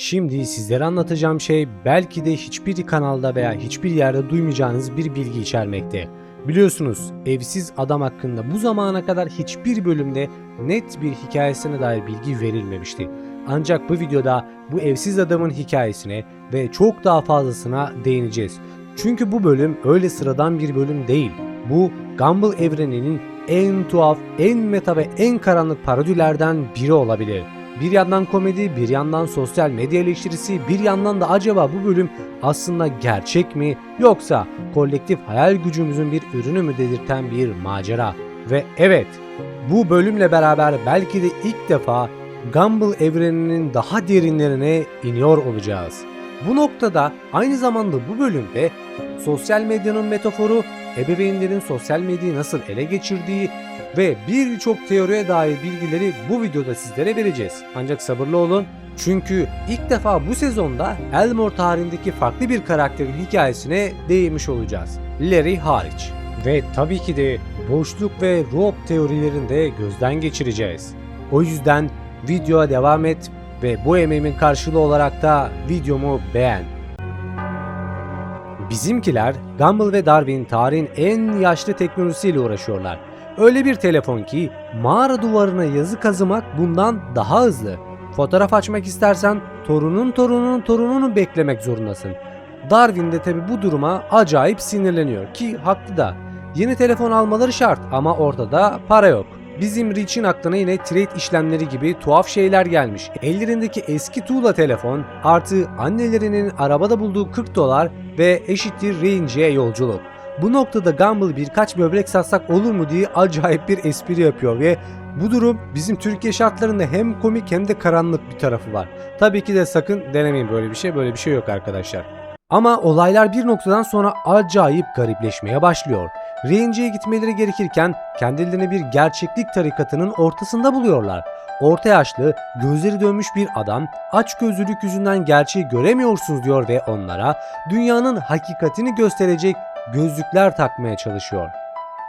Şimdi sizlere anlatacağım şey belki de hiçbir kanalda veya hiçbir yerde duymayacağınız bir bilgi içermekte. Biliyorsunuz evsiz adam hakkında bu zamana kadar hiçbir bölümde net bir hikayesine dair bilgi verilmemişti. Ancak bu videoda bu evsiz adamın hikayesine ve çok daha fazlasına değineceğiz. Çünkü bu bölüm öyle sıradan bir bölüm değil. Bu Gumball evreninin en tuhaf, en meta ve en karanlık parodilerden biri olabilir. Bir yandan komedi, bir yandan sosyal medya eleştirisi, bir yandan da acaba bu bölüm aslında gerçek mi yoksa kolektif hayal gücümüzün bir ürünü mü dedirten bir macera. Ve evet, bu bölümle beraber belki de ilk defa Gumball evreninin daha derinlerine iniyor olacağız. Bu noktada aynı zamanda bu bölümde sosyal medyanın metaforu, ebeveynlerin sosyal medyayı nasıl ele geçirdiği ve birçok teoriye dair bilgileri bu videoda sizlere vereceğiz. Ancak sabırlı olun çünkü ilk defa bu sezonda Elmore tarihindeki farklı bir karakterin hikayesine değinmiş olacağız. Larry hariç. Ve tabii ki de boşluk ve rob teorilerini de gözden geçireceğiz. O yüzden videoya devam et ve bu emeğimin karşılığı olarak da videomu beğen. Bizimkiler Gumball ve Darwin tarihin en yaşlı teknolojisiyle uğraşıyorlar. Öyle bir telefon ki mağara duvarına yazı kazımak bundan daha hızlı. Fotoğraf açmak istersen torunun torununun torununu beklemek zorundasın. Darwin de tabi bu duruma acayip sinirleniyor ki haklı da. Yeni telefon almaları şart ama ortada para yok. Bizim Rich'in aklına yine trade işlemleri gibi tuhaf şeyler gelmiş. Ellerindeki eski tuğla telefon artı annelerinin arabada bulduğu 40 dolar ve eşittir Range'e yolculuk. Bu noktada Gumball birkaç böbrek satsak olur mu diye acayip bir espri yapıyor ve bu durum bizim Türkiye şartlarında hem komik hem de karanlık bir tarafı var. Tabii ki de sakın denemeyin böyle bir şey. Böyle bir şey yok arkadaşlar. Ama olaylar bir noktadan sonra acayip garipleşmeye başlıyor. Range'e gitmeleri gerekirken kendilerini bir gerçeklik tarikatının ortasında buluyorlar. Orta yaşlı, gözleri dönmüş bir adam aç gözlülük yüzünden gerçeği göremiyorsunuz diyor ve onlara dünyanın hakikatini gösterecek gözlükler takmaya çalışıyor.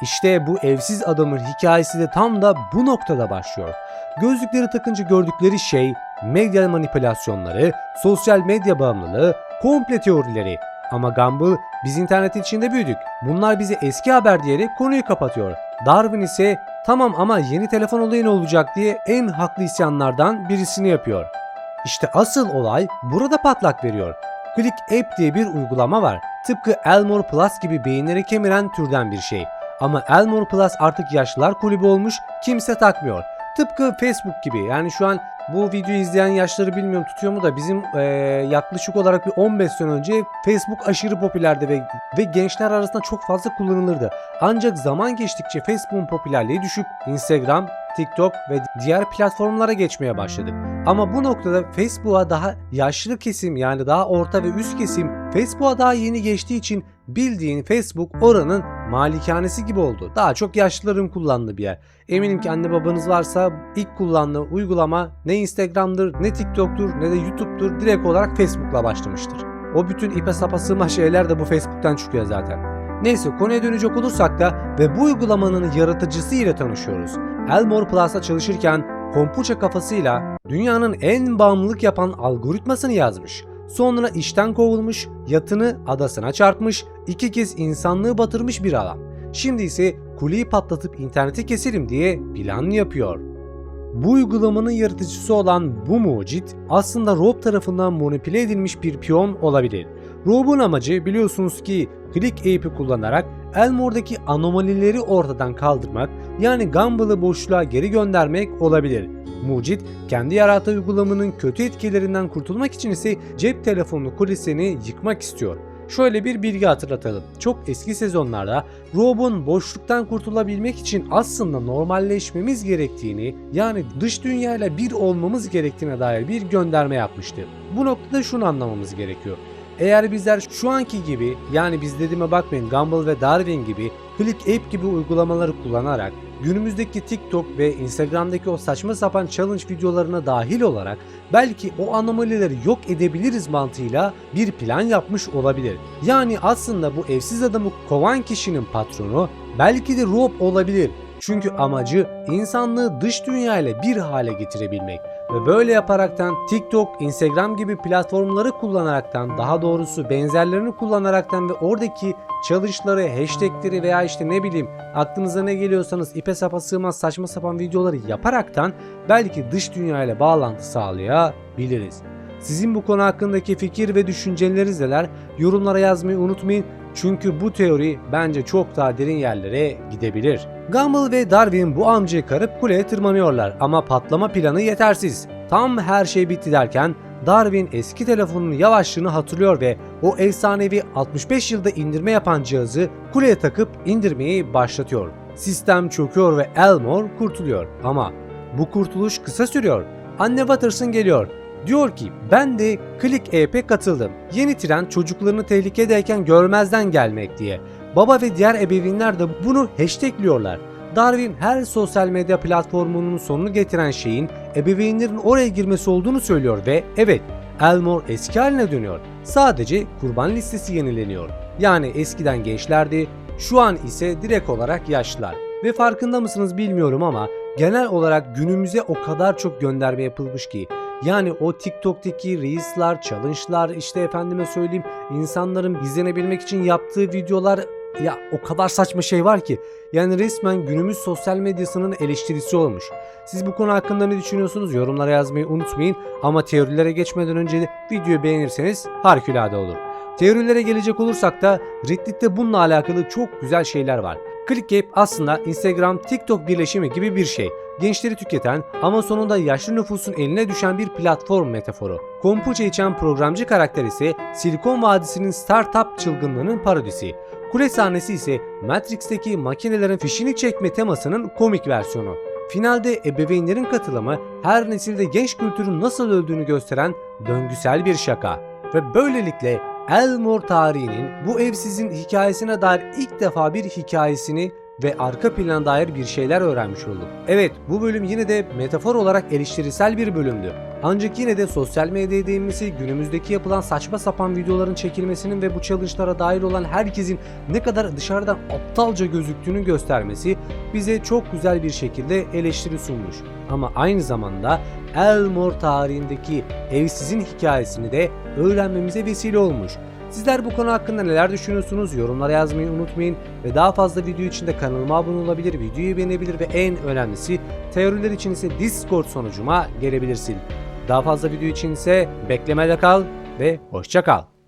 İşte bu evsiz adamın hikayesi de tam da bu noktada başlıyor. Gözlükleri takınca gördükleri şey medya manipülasyonları, sosyal medya bağımlılığı, komple teorileri. Ama Gumball biz internet içinde büyüdük. Bunlar bize eski haber diyerek konuyu kapatıyor. Darwin ise tamam ama yeni telefon olayı ne olacak diye en haklı isyanlardan birisini yapıyor. İşte asıl olay burada patlak veriyor. Click App diye bir uygulama var. Tıpkı Elmore Plus gibi beyinleri kemiren türden bir şey. Ama Elmore Plus artık yaşlılar kulübü olmuş, kimse takmıyor. Tıpkı Facebook gibi. Yani şu an bu videoyu izleyen yaşları bilmiyorum tutuyor mu da bizim eee, yaklaşık olarak bir 15 sene önce Facebook aşırı popülerdi ve ve gençler arasında çok fazla kullanılırdı. Ancak zaman geçtikçe Facebook'un popülerliği düşüp Instagram, TikTok ve diğer platformlara geçmeye başladık. Ama bu noktada Facebook'a daha yaşlı kesim yani daha orta ve üst kesim Facebook'a daha yeni geçtiği için bildiğin Facebook oranın malikanesi gibi oldu. Daha çok yaşlıların kullandığı bir yer. Eminim ki anne babanız varsa ilk kullandığı uygulama ne Instagram'dır, ne TikTok'tur, ne de YouTube'dur. Direkt olarak Facebook'la başlamıştır. O bütün ipe sapa sığma şeyler de bu Facebook'tan çıkıyor zaten. Neyse konuya dönecek olursak da ve bu uygulamanın yaratıcısı ile tanışıyoruz. Elmore Plus'a çalışırken kompuça kafasıyla dünyanın en bağımlılık yapan algoritmasını yazmış. Sonra işten kovulmuş, yatını adasına çarpmış, iki kez insanlığı batırmış bir adam. Şimdi ise kuleyi patlatıp interneti keselim diye plan yapıyor. Bu uygulamanın yaratıcısı olan bu mucit aslında Rob tarafından manipüle edilmiş bir piyon olabilir. Rob'un amacı biliyorsunuz ki Click Ape'i kullanarak Elmore'daki anomalileri ortadan kaldırmak yani Gumball'ı boşluğa geri göndermek olabilir. Mucit kendi yarattığı uygulamanın kötü etkilerinden kurtulmak için ise cep telefonu kulesini yıkmak istiyor. Şöyle bir bilgi hatırlatalım. Çok eski sezonlarda Rob'un boşluktan kurtulabilmek için aslında normalleşmemiz gerektiğini yani dış dünyayla bir olmamız gerektiğine dair bir gönderme yapmıştı. Bu noktada şunu anlamamız gerekiyor. Eğer bizler şu anki gibi yani biz dediğime bakmayın Gumball ve Darwin gibi Click App gibi uygulamaları kullanarak günümüzdeki TikTok ve Instagram'daki o saçma sapan challenge videolarına dahil olarak belki o anomalileri yok edebiliriz mantığıyla bir plan yapmış olabilir. Yani aslında bu evsiz adamı kovan kişinin patronu belki de Rob olabilir. Çünkü amacı insanlığı dış dünya ile bir hale getirebilmek. Ve böyle yaparaktan TikTok, Instagram gibi platformları kullanaraktan daha doğrusu benzerlerini kullanaraktan ve oradaki challenge'ları, hashtagleri veya işte ne bileyim aklınıza ne geliyorsanız ipe sapa sığmaz saçma sapan videoları yaparaktan belki dış dünyayla bağlantı sağlayabiliriz. Sizin bu konu hakkındaki fikir ve düşünceleriniz neler? Yorumlara yazmayı unutmayın. Çünkü bu teori bence çok daha derin yerlere gidebilir. Gumball ve Darwin bu amcayı karıp kuleye tırmanıyorlar ama patlama planı yetersiz. Tam her şey bitti derken Darwin eski telefonunun yavaşlığını hatırlıyor ve o efsanevi 65 yılda indirme yapan cihazı kuleye takıp indirmeyi başlatıyor. Sistem çöküyor ve Elmore kurtuluyor ama bu kurtuluş kısa sürüyor. Anne Watterson geliyor. Diyor ki ben de Click App'e katıldım. Yeni trend çocuklarını tehlikedeyken görmezden gelmek diye. Baba ve diğer ebeveynler de bunu hashtagliyorlar. Darwin her sosyal medya platformunun sonunu getiren şeyin ebeveynlerin oraya girmesi olduğunu söylüyor ve evet Elmore eski haline dönüyor. Sadece kurban listesi yenileniyor. Yani eskiden gençlerdi, şu an ise direkt olarak yaşlılar. Ve farkında mısınız bilmiyorum ama genel olarak günümüze o kadar çok gönderme yapılmış ki yani o TikTok'taki Reels'lar, challenge'lar işte efendime söyleyeyim insanların izlenebilmek için yaptığı videolar ya o kadar saçma şey var ki. Yani resmen günümüz sosyal medyasının eleştirisi olmuş. Siz bu konu hakkında ne düşünüyorsunuz? Yorumlara yazmayı unutmayın. Ama teorilere geçmeden önce de videoyu beğenirseniz harikulade olur. Teorilere gelecek olursak da Reddit'te bununla alakalı çok güzel şeyler var. ClickGap aslında Instagram, TikTok birleşimi gibi bir şey. Gençleri tüketen ama sonunda yaşlı nüfusun eline düşen bir platform metaforu. Kombucha içen programcı karakter ise Silikon Vadisi'nin startup çılgınlığının parodisi. Kule sahnesi ise Matrix'teki makinelerin fişini çekme temasının komik versiyonu. Finalde ebeveynlerin katılımı her nesilde genç kültürün nasıl öldüğünü gösteren döngüsel bir şaka. Ve böylelikle Elmore tarihinin bu evsizin hikayesine dair ilk defa bir hikayesini ve arka plana dair bir şeyler öğrenmiş olduk. Evet bu bölüm yine de metafor olarak eleştirisel bir bölümdü. Ancak yine de sosyal medyaya değinmesi, günümüzdeki yapılan saçma sapan videoların çekilmesinin ve bu challenge'lara dahil olan herkesin ne kadar dışarıdan aptalca gözüktüğünü göstermesi bize çok güzel bir şekilde eleştiri sunmuş. Ama aynı zamanda Elmore tarihindeki evsizin hikayesini de öğrenmemize vesile olmuş. Sizler bu konu hakkında neler düşünüyorsunuz? Yorumlara yazmayı unutmayın ve daha fazla video için de kanalıma abone olabilir, videoyu beğenebilir ve en önemlisi teoriler için ise Discord sonucuma gelebilirsin. Daha fazla video için ise beklemede kal ve hoşça kal.